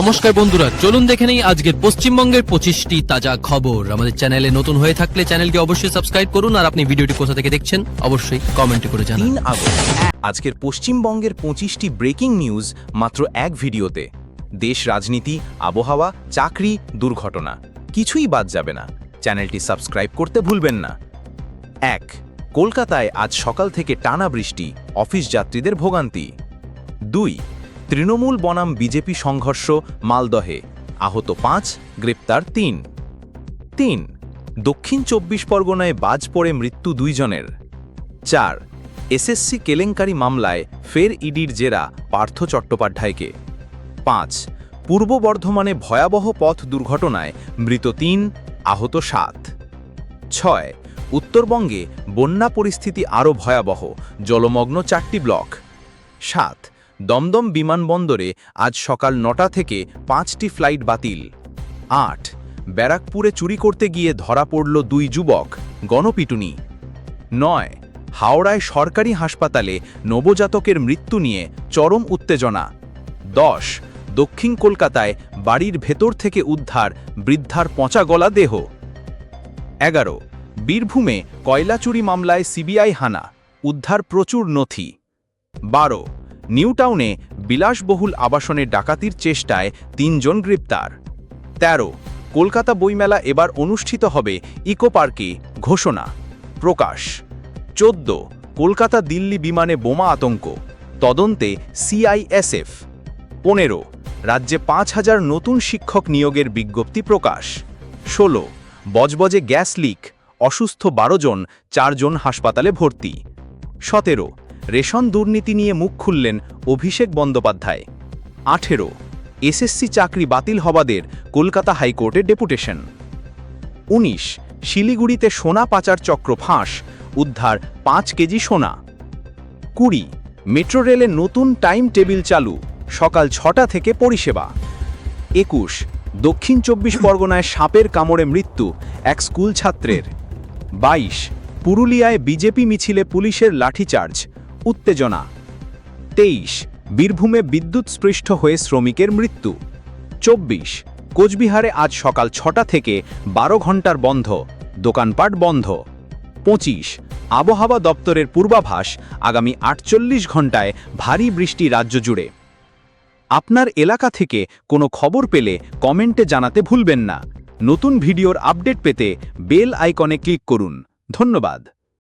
নমস্কার বন্ধুরা, চলুন দেখে নেই আজকের পশ্চিমবঙ্গের পঁচিশটি তাজা খবর। আমাদের চ্যানেলে নতুন হয়ে থাকলে চ্যানেলটি অবশ্যই সাবস্ক্রাইব করুন আর আপনি ভিডিওটি কোথা থেকে দেখছেন অবশ্যই কমেন্টে করে জানান। আজকের পশ্চিমবঙ্গের পঁচিশটি ব্রেকিং নিউজ মাত্র এক ভিডিওতে। দেশ রাজনীতি, আবহাওয়া, চাকরি, দুর্ঘটনা, কিছুই বাদ যাবে না। চ্যানেলটি সাবস্ক্রাইব করতে ভুলবেন না। এক, কলকাতায় আজ সকাল থেকে টানা বৃষ্টি, অফিস যাত্রীদের ভোগান্তি। দুই তৃণমূল বনাম বিজেপি সংঘর্ষ মালদহে। আহত পাঁচ, গ্রেপ্তার তিন। তিন, দক্ষিণ চব্বিশ পরগনায় বাজ পড়ে মৃত্যু দুইজনের। চার, এসএসসি কেলেঙ্কারি মামলায় ফের ইডির জেরা পার্থ চট্টোপাধ্যায়কে। পাঁচ, পূর্ব বর্ধমানে ভয়াবহ পথ দুর্ঘটনায় মৃত তিন, আহত সাত। ছয়, উত্তরবঙ্গে বন্যা পরিস্থিতি আরও ভয়াবহ, জলমগ্ন চারটি ব্লক। সাত দমদম বিমানবন্দরে আজ সকাল নটা থেকে পাঁচটি ফ্লাইট বাতিল। আট, ব্যারাকপুরে চুরি করতে গিয়ে ধরা পড়ল দুই যুবক, গণপিটুনি। নয়, হাওড়ায় সরকারি হাসপাতালে নবজাতকের মৃত্যু নিয়ে চরম উত্তেজনা। দশ, দক্ষিণ কলকাতায় বাড়ির ভেতর থেকে উদ্ধার বৃদ্ধার পচা গলা দেহ। এগারো, বীরভূমে কয়লা চুরি মামলায় সিবিআই হানা, উদ্ধার প্রচুর নথি। বারো নিউটাউনে বিলাসবহুল আবাসনে ডাকাতির চেষ্টায় তিনজন গ্রেপ্তার। ১৩ কলকাতা বইমেলা এবার অনুষ্ঠিত হবে ইকো পার্কে, ঘোষণা, প্রকাশ। চোদ্দ, কলকাতা দিল্লি বিমানে বোমা আতঙ্ক, তদন্তে সিআইএসএফ। পনেরো, রাজ্যে পাঁচ হাজার নতুন শিক্ষক নিয়োগের বিজ্ঞপ্তি প্রকাশ। ষোলো, বজবজে গ্যাস লিক, অসুস্থ বারো জন চারজন হাসপাতালে ভর্তি। সতেরো রেশন দুর্নীতি নিয়ে মুখ খুললেন অভিষেক বন্দ্যোপাধ্যায়। আঠেরো, এসএসসি চাকরি বাতিল হবাদের কলকাতা হাইকোর্টে ডেপুটেশন। উনিশ, শিলিগুড়িতে সোনা পাচার চক্র ফাঁস, উদ্ধার পাঁচ কেজি সোনা। কুড়ি, মেট্রো রেলে নতুন টাইম টেবিল চালু, সকাল ছটা থেকে পরিষেবা। একুশ, দক্ষিণ চব্বিশ পরগনায় সাপের কামড়ে মৃত্যু এক স্কুল ছাত্রের। বাইশ, পুরুলিয়ায় বিজেপি মিছিলে পুলিশের লাঠিচার্জ উত্তেজনা। তেইশ, বীরভূমে বিদ্যুৎ স্পৃষ্ট হয়ে শ্রমিকের মৃত্যু। চব্বিশ, কোচবিহারে আজ সকাল ছটা থেকে বারো ঘণ্টার বন্ধ, দোকানপাট বন্ধ। পঁচিশ, আবহাওয়া দপ্তরের পূর্বাভাস, আগামী আটচল্লিশ ঘন্টায় ভারী বৃষ্টি রাজ্য জুড়ে। আপনার এলাকা থেকে কোনো খবর পেলে কমেন্টে জানাতে ভুলবেন না। নতুন ভিডিওর আপডেট পেতে বেল আইকনে ক্লিক করুন। ধন্যবাদ।